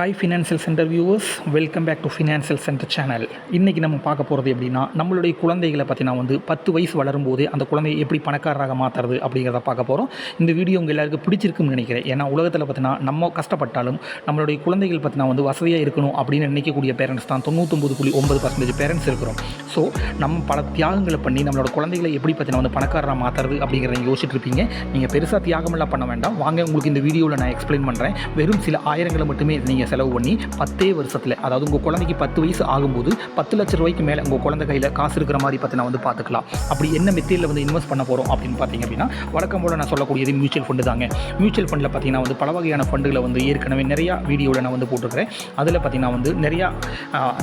Hi financial centre viewers welcome back to financial centre channel இன்றைக்கி நம்ம பார்க்க போகிறது எப்படின்னா நம்மளுடைய குழந்தைகளை பற்றி வந்து பத்து வயசு வளரும்போதே அந்த குழந்தையை எப்படி பணக்காரராக மாற்றுறது அப்படிங்கிறத பார்க்க போகிறோம் இந்த வீடியோ உங்கள் எல்லாருக்கும் பிடிச்சிருக்குன்னு நினைக்கிறேன். ஏன்னா உலகத்தில் பார்த்தீங்கன்னா நம்ம கஷ்டப்பட்டாலும் நம்மளுடைய குழந்தைகள் பற்றினா வந்து வசதியாக இருக்கணும் அப்படின்னு நினைக்கக்கூடிய பேரண்ட்ஸ் தான் தொண்ணூத்தொம்பது புள்ளி ஒன்பது பர்சன்டேஜ் பேரண்ட்ஸ் இருக்கிறோம். ஸோ நம்ம பல தியாகங்களை பண்ணி நம்மளோட குழந்தைகளை எப்படி பார்த்தீங்கன்னா வந்து பணக்காரராக மாற்றுறது அப்படிங்கிறத யோசிச்சுட்டு இருப்பீங்க. நீங்கள் பெருசாக தியாகமெல்லாம் பண்ண வேண்டாம். வாங்க உங்களுக்கு இந்த வீடியோவில் நான் எக்ஸ்பிளைன் பண்ணுறேன் வெறும் சில ஆயிரங்களை மட்டுமே நீங்கள் செலவு பண்ணி பத்தே வருஷத்தில் அதாவது உங்கள் குழந்தைக்கு பத்து வயசு ஆகும்போது பத்து லட்ச ரூபாய்க்கு மேலே உங்கள் குழந்தை கையில் காசு இருக்கிற மாதிரி பார்த்தீங்கன்னா வந்து பார்த்துக்கலாம். அப்படி என்ன மெத்தீரியல் வந்து இன்வெஸ்ட் பண்ண போகிறோம் அப்படின்னு பார்த்தீங்க அப்படின்னா வழக்கம் போல் நான் சொல்லக்கூடியது மியூச்சுவல் ஃபண்டு தாங்க. மியூச்சுவல் ஃபண்டில் பார்த்தீங்கன்னா வந்து பல வகையான ஃபண்டுகளை வந்து ஏற்கனவே நிறையா வீடியோவில் நான் வந்து போட்டிருக்கிறேன். அதில் பார்த்தீங்கன்னா வந்து நிறையா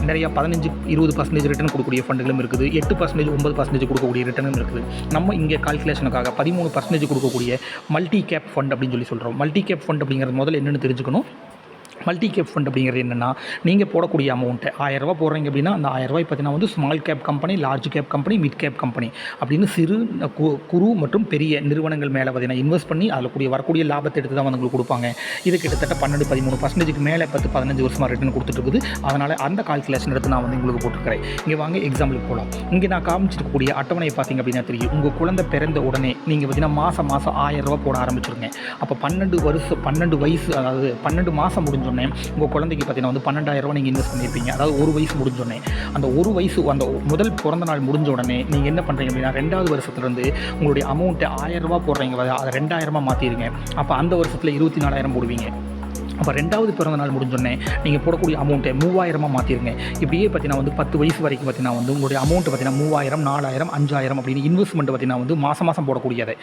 நிறையா பதினஞ்சு இருபது பர்சன்டேஜ் ரிட்டர்ன் கொடுக்கக்கூடிய ஃபண்டுகளும் இருக்குது. எட்டு பர்சன்டேஜ் ஒன்பது பர்சன்டேஜ் கொடுக்கக்கூடிய ரிட்டர்னும் இருக்குது. நம்ம இங்கே கால்குலேஷனுக்காக பதிமூணு பர்சன்டேஜ் கொடுக்கக்கூடிய மல்டி கேப் ஃபண்ட் அப்படின்னு சொல்லி சொல்கிறோம் மல்டி கேப் ஃபண்ட் அப்படிங்கிறது முதல்ல என்னென்னு தெரிஞ்சுக்கணும். மல்டி கேப் ஃபண்ட் அப்படிங்கிறது என்னென்னா நீங்கள் போடக்கூடிய அமௌண்ட்டு ஆயிரரூபா போடுறீங்க அப்படின்னா அந்த ஆயிரரூபாய் பார்த்தீங்கன்னா வந்து small cap company large cap company mid cap company அப்படின்னு சிறு கு- குறு மற்றும் பெரிய நிறுவனங்கள் மேலே பார்த்தீங்கன்னா இன்வெஸ்ட் பண்ணி அதில் கூடிய வரக்கூடிய லாபத்தை எடுத்து தான் வந்து உங்களுக்கு கொடுப்பாங்க. இது கிட்டத்தட்ட பன்னெண்டு பதிமூணு பர்சன்டேஜுக்கு மேலே பத்து பதினஞ்சு வருஷமாக ரிட்டர்ன் கொடுத்துட்டு இருக்குது. அதனால் அந்த கால்குலேஷன் எடுத்து நான் வந்து உங்களுக்கு போட்டிருக்கிறேன். இங்கே வாங்க எக்ஸாம்பிளுக்கு போகலாம் இங்கே நான் காமிச்சிருக்கக்கூடிய அட்டவணையை பார்த்தீங்க அப்படின்னா தெரியும். உங்கள் குழந்தை பிறந்த உடனே நீங்கள் பார்த்தீங்கன்னா மாதம் மாதம் ஆயிரம் போட ஆரம்பிச்சிருங்க. அப்போ பன்னெண்டு வருஷம் பன்னெண்டு வயசு அதாவது பன்னெண்டு மாதம் முடிஞ்சோடனே உங்கள் குழந்தைக்கு பார்த்தீங்கன்னா வந்து பன்னெண்டாயிரம் ரூபாய் நீங்கள் இன்வெஸ்ட் பண்ணியிருப்பீங்க அதாவது ஒரு வயசு முடிஞ்சோடனே அந்த ஒரு வயசு அந்த முதல் பிறந்த நாள் முடிஞ்ச உடனே நீங்கள் என்ன பண்ணுறீங்க அப்படின்னா ரெண்டாவது வருஷத்துலேருந்து உங்களுடைய அமௌண்ட்டை ஆயிரம் ரூபாய் போடுறீங்க. அதை ரெண்டாயிரமா மாற்றிடுங்க அப்போ அந்த வருஷத்தில் இருபத்தி நாலாயிரம் போடுவீங்க. அப்போ ரெண்டாவது பிறந்த நாள் முடிஞ்சோடனே நீங்கள் போடக்கூடிய அமௌண்ட்டை மூவாயிரமாக மாற்றிருங்க இப்படியே பார்த்தீங்கன்னா வந்து பத்து வயசு வரைக்கும் பார்த்தீங்கன்னா வந்து உங்களுடைய அமௌண்ட் பார்த்தீங்கன்னா மூவாயிரம் நாலாயிரம் அஞ்சாயிரம் அப்படின்னு இன்வெஸ்ட்மெண்ட் பார்த்தீங்கன்னா வந்து மாதம் மாதம் போடக்கூடியது.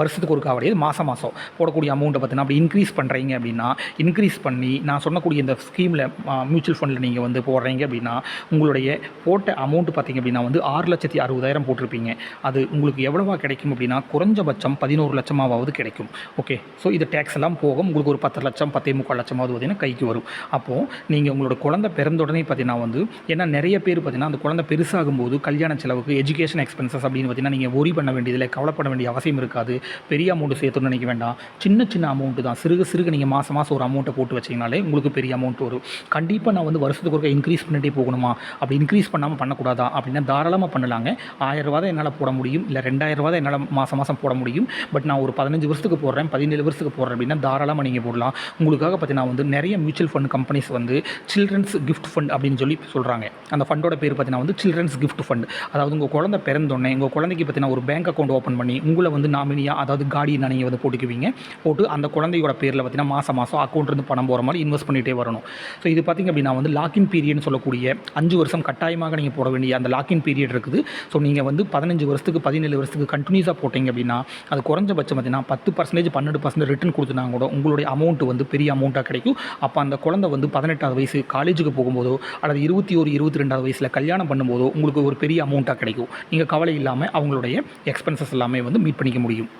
வருஷத்துக்கு ஒரு காவடியது மாதம் மாதம் போடக்கூடிய அமௌண்ட்டை பார்த்தீங்கன்னா அப்படி இன்க்ரீஸ் பண்ணுறீங்க அப்படின்னா இன்க்ரீஸ் பண்ணி நான் சொன்னக்கூடிய இந்த ஸ்கீமில் மியூச்சுவல் ஃபண்டில் நீங்கள் வந்து போடுறீங்க அப்படின்னா உங்களுடைய போட்ட அமௌண்ட் பார்த்தீங்க அப்படின்னா வந்து ஆறு லட்சத்தி அறுபதாயிரம் போட்டிருப்பீங்க. அது உங்களுக்கு எவ்வளவா கிடைக்கும் அப்படின்னா குறைஞ்சபட்சம் பதினோரு லட்சமாவது கிடைக்கும். ஓகே ஸோ இது டேக்ஸ் எல்லாம் போகும். உங்களுக்கு ஒரு பத்து லட்சம் பத்தே முக்கால் லட்சமாவது பார்த்தீங்கன்னா கைக்கு வரும். அப்போது நீங்கள் உங்களோட குழந்தை பிறந்த உடனே பார்த்தீங்கன்னா வந்து ஏன்னா நிறைய பேர் பார்த்தீங்கன்னா அந்த குழந்தை பெருசாகும் போது கல்யாண செலவுக்கு எஜுகேஷன் எக்ஸ்பென்சஸ் அப்படின்னு பார்த்தீங்கன்னா நீங்கள் ஒரி பண்ண வேண்டியதில்லை கவலைப்பட வேண்டிய அவசியம் இருக்காது. பெரிய அமௌண்ட்டு சேர்த்துன்னு நினைக்க வேண்டாம். சின்ன சின்ன அமௌண்ட்டு தான். சிறுக சிறுக நீங்கள் மாதம் மாதம் ஒரு அமௌண்ட்டை போட்டு வச்சிங்கனாலே உங்களுக்கு பெரிய அமௌண்ட் வரும். கண்டிப்பாக நான் வந்து வருஷத்துக்கு ஒருக்கா இன்க்ரீஸ் பண்ணிட்டே போகணுமா? அப்படி இன்க்ரீஸ் பண்ணாமல் பண்ணக்கூடாதா? அப்படின்னா தாராளமாக பண்ணலாங்க. ஆயிரம் ரூபா தான் என்னால் போட முடியும். இல்லை ரெண்டாயிரம் ரூபா தான் என்னால் மாதம் மாதம் போட முடியும். பட் நான் ஒரு பதினஞ்சு வருஷத்துக்கு போடுறேன் பதினேழு வருஷத்துக்கு போடுறேன் அப்படின்னா தாராளமாக நீங்கள் போடலாம். உங்களுக்காக பார்த்தீங்கன்னா வந்து நிறைய மியூச்சுவல் ஃபண்ட் கம்பெனிஸ் வந்து சில்ட்ரன்ஸ் கிஃப்ட் ஃபண்ட் அப்படின்னு சொல்லி சொல்கிறாங்க அந்த ஃபண்டோட பேர் பார்த்தீங்கன்னா வந்து சில்ட்ரன்ஸ் கிஃப்ட் ஃபண்ட் அதாவது உங்கள் குழந்தை பிறந்தோடனே உங்கள் குழந்தைக்கு பார்த்தீங்கன்னா ஒரு பேங்க் அக்கௌண்ட் ஓப்பன் பண்ணி உங்களை வந்து நாமினியாக அதாவது கார்டியனாக நீங்கள் வந்து போட்டுக்குவீங்க. போட்டு அந்த குழந்தையோட பேரில் பார்த்தீங்கன்னா மாதம் மாதம் அக்கௌண்ட்லேருந்து பணம் போகிற மாதிரி இன்வெஸ்ட் பண்ணிகிட்டே வரணும். ஸோ இது பார்த்திங்க அப்படின்னா வந்து லாக்இன் பீரியட்னு சொல்லக்கூடிய அஞ்சு வருஷம் கட்டாயமாக நீங்கள் போட வேண்டிய அந்த லாக்இன் பீரியட் இருக்குது. ஸோ நீங்கள் வந்து பதினஞ்சு வருஷத்துக்கு பதினேழு வருஷத்துக்கு கண்டினியூஸாக போட்டீங்க அப்படின்னா அது குறைஞ்சபட்சம் பார்த்தீங்கன்னா பத்து பர்சன்டேஜ் பன்னெண்டு பர்சன்ட் ரிட்டர்ன் கொடுத்துனா கூட உங்களுடைய அமௌண்ட் வந்து பெரிய அமௌண்ட் அமௌண்ட்டாக கிடைக்கும். அப்போ அந்த குழந்தை வந்து பதினெட்டாவது வயசு காலேஜுக்கு போகும்போதோ அல்லது இருபத்தி ஒரு இருபத்தி ரெண்டாவது வயசில் கல்யாணம் பண்ணும்போதோ உங்களுக்கு ஒரு பெரிய அமௌண்ட்டாக கிடைக்கும். நீங்கள் கவலை இல்லாமல் அவங்களுடைய எக்ஸ்பென்சஸ் எல்லாமே வந்து மீட் பண்ணிக்க முடியும்.